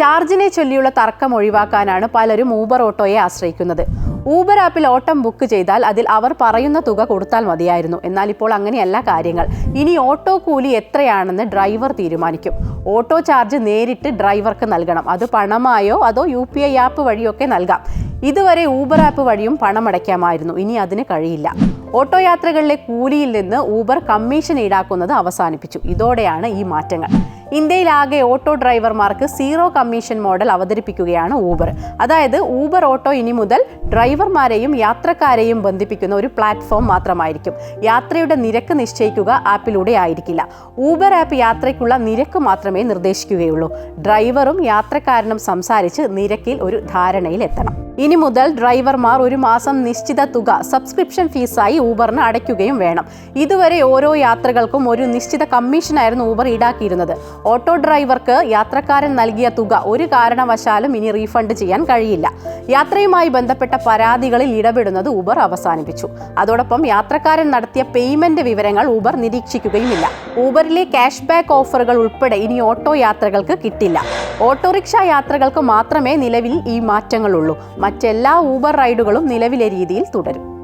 ചാർജിനെ ചൊല്ലിയുള്ള തർക്കം ഒഴിവാക്കാനാണ് പലരും ഊബർ ഓട്ടോയെ ആശ്രയിക്കുന്നത്. ഊബർ ആപ്പിൽ ഓട്ടം ബുക്ക് ചെയ്താൽ അതിൽ അവർ പറയുന്ന തുക കൊടുത്താൽ മതിയായിരുന്നു. എന്നാൽ ഇപ്പോൾ അങ്ങനെയല്ല കാര്യങ്ങൾ. ഇനി ഓട്ടോ കൂലി എത്രയാണെന്ന് ഡ്രൈവർ തീരുമാനിക്കും. ഓട്ടോ ചാർജ് നേരിട്ട് ഡ്രൈവർക്ക് നൽകണം. അത് പണമായോ അതോ യു ആപ്പ് വഴിയൊക്കെ നൽകാം. ഇതുവരെ ഊബർ ആപ്പ് വഴിയും പണമടയ്ക്കാമായിരുന്നു. ഇനി അതിന് കഴിയില്ല. ഓട്ടോ യാത്രകളിലെ കൂലിയിൽ നിന്ന് ഊബർ കമ്മീഷൻ ഈടാക്കുന്നത് അവസാനിപ്പിച്ചു. ഇതോടെയാണ് ഈ മാറ്റങ്ങൾ. ഇന്ത്യയിലാകെ ഓട്ടോ ഡ്രൈവർമാർക്ക് സീറോ കമ്മീഷൻ മോഡൽ അവതരിപ്പിക്കുകയാണ് ഊബർ അതായത് ഊബർ ഓട്ടോ ഇനി മുതൽ ഡ്രൈവർമാരെയും യാത്രക്കാരെയും ബന്ധിപ്പിക്കുന്ന ഒരു പ്ലാറ്റ്ഫോം മാത്രമായിരിക്കും. യാത്രയുടെ നിരക്ക് നിശ്ചയിക്കുക ആപ്പിലൂടെ ആയിരിക്കില്ല. ഊബർ ആപ്പ് യാത്രയ്ക്കുള്ള നിരക്ക് മാത്രമേ നിർദ്ദേശിക്കുകയുള്ളൂ. ഡ്രൈവറും യാത്രക്കാരനും സംസാരിച്ച് നിരക്കിൽ ഒരു ധാരണയിൽ എത്തണം ഇനി മുതൽ ഡ്രൈവർമാർ ഒരു മാസം നിശ്ചിത തുക സബ്സ്ക്രിപ്ഷൻ ഫീസായി ഊബറിന് അടയ്ക്കുകയും വേണം. ഇതുവരെ ഓരോ യാത്രകൾക്കും ഒരു നിശ്ചിത കമ്മീഷനായിരുന്നു ഊബർ ഈടാക്കിയിരുന്നത്. ഓട്ടോ ഡ്രൈവർക്ക് യാത്രക്കാരൻ നൽകിയ തുക ഒരു കാരണവശാലും ഇനി റീഫണ്ട് ചെയ്യാൻ കഴിയില്ല. യാത്രയുമായി ബന്ധപ്പെട്ട പരാതികളിൽ ഇടപെടുന്നത് ഊബർ അവസാനിപ്പിച്ചു. അതോടൊപ്പം യാത്രക്കാരൻ നടത്തിയ പേയ്മെന്റ് വിവരങ്ങൾ ഊബർ നിരീക്ഷിക്കുകയുമില്ല. ഊബറിലെ ക്യാഷ് ബാക്ക് ഓഫറുകൾ ഉൾപ്പെടെ ഇനി ഓട്ടോ യാത്രകൾക്ക് കിട്ടില്ല. ഓട്ടോറിക്ഷ യാത്രകൾക്ക് മാത്രമേ നിലവിൽ ഈ മാറ്റങ്ങളുള്ളൂ. മറ്റെല്ലാ ഊബർ റൈഡുകളും നിലവിലെ രീതിയിൽ തുടരും.